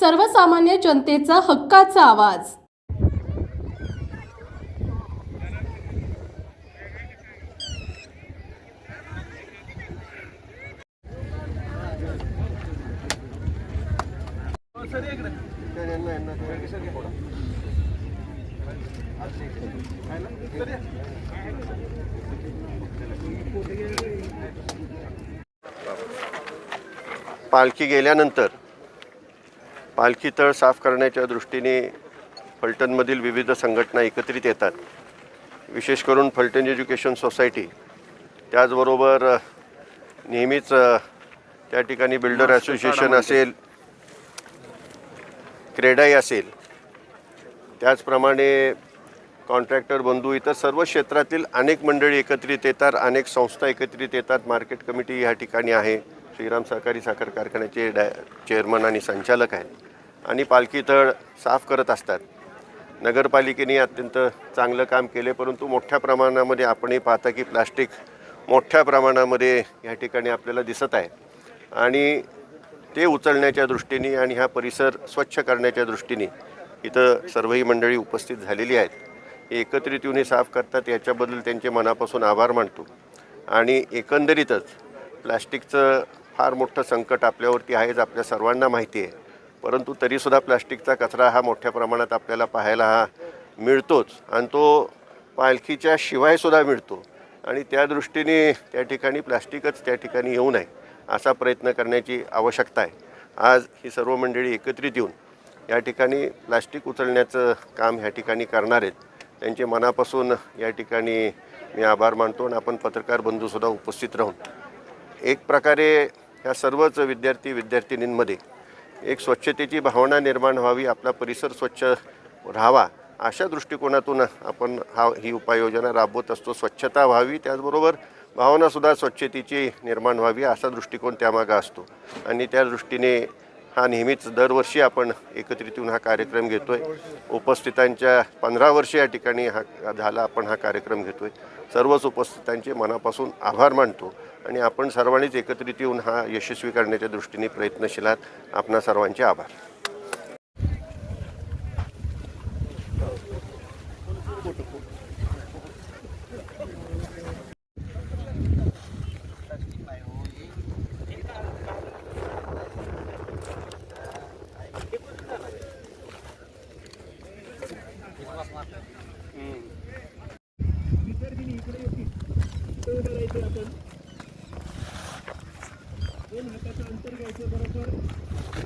सर्वसामान्य जनतेचा हक्काचा आवाज. पालखी गेल्यानंतर पालखी तळ साफ करण्याच्या दृष्टीने फलटणमधील विविध संघटना एकत्रित येतात. विशेष करून फलटण एज्युकेशन सोसायटी. त्याचबरोबर नेहमीच त्या ठिकाणी बिल्डर असोसिएशन असेल क्रेडाई असेल त्याचप्रमाणे कॉन्ट्रॅक्टर बंधू इतर सर्व क्षेत्रातील अनेक मंडळी एकत्रित येतात अनेक संस्था एकत्रित येतात. मार्केट कमिटी या ठिकाणी आहे. श्रीराम सहकारी साखर कारखान्याचे डाय चेअरमन आणि संचालक आहेत. आणि पालखी तळ साफ करत असतात. नगरपालिकेने अत्यंत चांगलं काम केले परंतु मोठ्या प्रमाणामध्ये आपणही पाहता की प्लास्टिक मोठ्या प्रमाणामध्ये या ठिकाणी आपल्याला दिसत आहे. आणि ते उचलण्याच्या दृष्टीने आणि हा परिसर स्वच्छ करण्याच्या दृष्टीने इथं सर्वही मंडळी उपस्थित झालेली आहेत. एकत्रित येऊन हे साफ करतात याच्याबद्दल त्यांचे मनापासून आभार मानतो. आणि एकंदरीतच प्लॅस्टिकचं फार मोठं संकट आपल्यावरती आहेच आपल्या सर्वांना माहिती आहे. परंतु तरीसुद्धा प्लास्टिकचा कचरा हा मोठ्या प्रमाणात आपल्याला पाहायला हा मिळतोच. आणि तो पालखीच्या शिवायसुद्धा मिळतो. आणि त्या दृष्टीने त्या ठिकाणी प्लास्टिकच त्या ठिकाणी येऊ नये असा प्रयत्न करण्याची आवश्यकता आहे. आज ही सर्व मंडळी एकत्रित येऊन या ठिकाणी प्लास्टिक उचलण्याचं काम ह्या ठिकाणी करणार आहेत. त्यांचे मनापासून या ठिकाणी मी आभार मानतो आणि आपण पत्रकार बंधूसुद्धा उपस्थित राहून एक प्रकारे ह्या सर्वच विद्यार्थी विद्यार्थिनींमध्ये एक स्वच्छतेची भावना निर्माण व्हावी आपला परिसर स्वच्छ राहावा अशा दृष्टिकोनातून आपण हा ही उपाययोजना राबवत असतो. स्वच्छता व्हावी त्याचबरोबर भावनासुद्धा स्वच्छतेची निर्माण व्हावी असा दृष्टिकोन त्यामागा असतो. आणि त्या दृष्टीने हा नेहमीच दरवर्षी आपण एकत्रित येऊन हा कार्यक्रम घेतो आहे उपस्थितांच्या पंधरा वर्षे या ठिकाणी हा झाला आपण हा कार्यक्रम घेतो आहे सर्वच उपस्थितांचे मनापासून आभार मानतो. आणि आपण सर्वांनीच एकत्रित येऊन हा यशस्वी करण्याच्या दृष्टीने प्रयत्नशील आहात. आपणा सर्वांचे आभार. हाताचं अंतर घ्यायचं बरोबर.